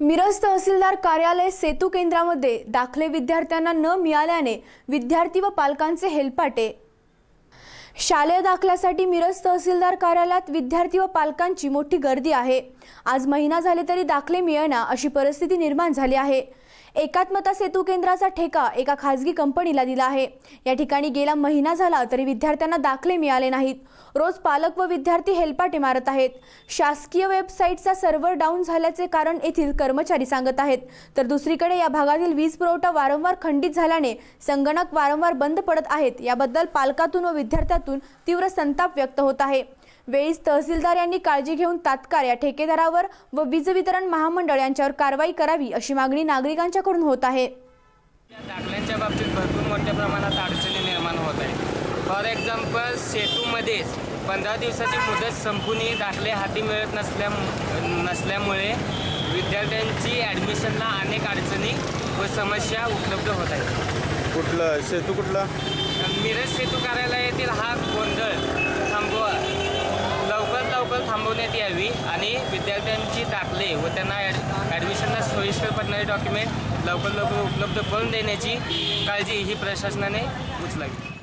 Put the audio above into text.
मिरज तहसीलदार कार्यालय सेतू केंद्रामध्ये दाखले विद्यार्थ्यांना न मिळाल्याने विद्यार्थी व पालकांचे हेलपाटे. शालेय दाखल्यासाठी मिरज तहसीलदार कार्यालयात विद्यार्थी व पालकांची मोठी गर्दी आहे. आज महिना झाले तरी दाखले मिळेना अशी परिस्थिती निर्माण झाली आहे. एकात्मता सेतू केंद्राचा ठेका एका खाजगी कंपनीला दिला आहे. या ठिकाणी गेला महिना झाला तरी विद्यार्थ्यांना दाखले मिळाले नाहीत. रोज पालक व विद्यार्थी हेलपाटे मारत आहेत. शासकीय वेबसाईटचा सर्व्हर डाऊन झाल्याचे कारण येथील कर्मचारी सांगत आहेत. तर दुसरीकडे या भागातील वीज पुरवठा वारंवार खंडित झाल्याने संगणक वारंवार बंद पडत आहेत. याबद्दल पालकातून व विद्यार्थ्यातून तीव्र संताप व्यक्त होत आहे. वेळीच तहसीलदार यांनी काळजी घेऊन तात्काळ या ठेकेदारावर व वीज वितरण महामंडळ यांच्यावर कारवाई करावी अशी मागणी नागरिकांच्या नागरिकांच्याकडून होत आहे. या दाखल्यांच्या बाबतीत भरपूर मोठ्या प्रमाणात अडचणी निर्माण होत आहेत. फॉर एक्झाम्पल सेतूमध्येच पंधरा दिवसाची मुदत संपूनही दाखले हाती मिळत नसल्या नसल्यामुळे विद्यार्थ्यांची ॲडमिशनला अनेक अडचणी व समस्या उपलब्ध होत आहेत. कुठलं? सेतू कुठला? मिरज सेतू कार्यालयातील हा गोंधळ थांबवा. लवकर लवकर थांबवण्यात यावी आणि विद्यार्थ्यांची दाखले व त्यांना ॲड ॲडमिशनला सोयीस्कर पडणारे डॉक्युमेंट लवकर लवकर उपलब्ध करून देण्याची काळजी ही प्रशासनाने उचलावी.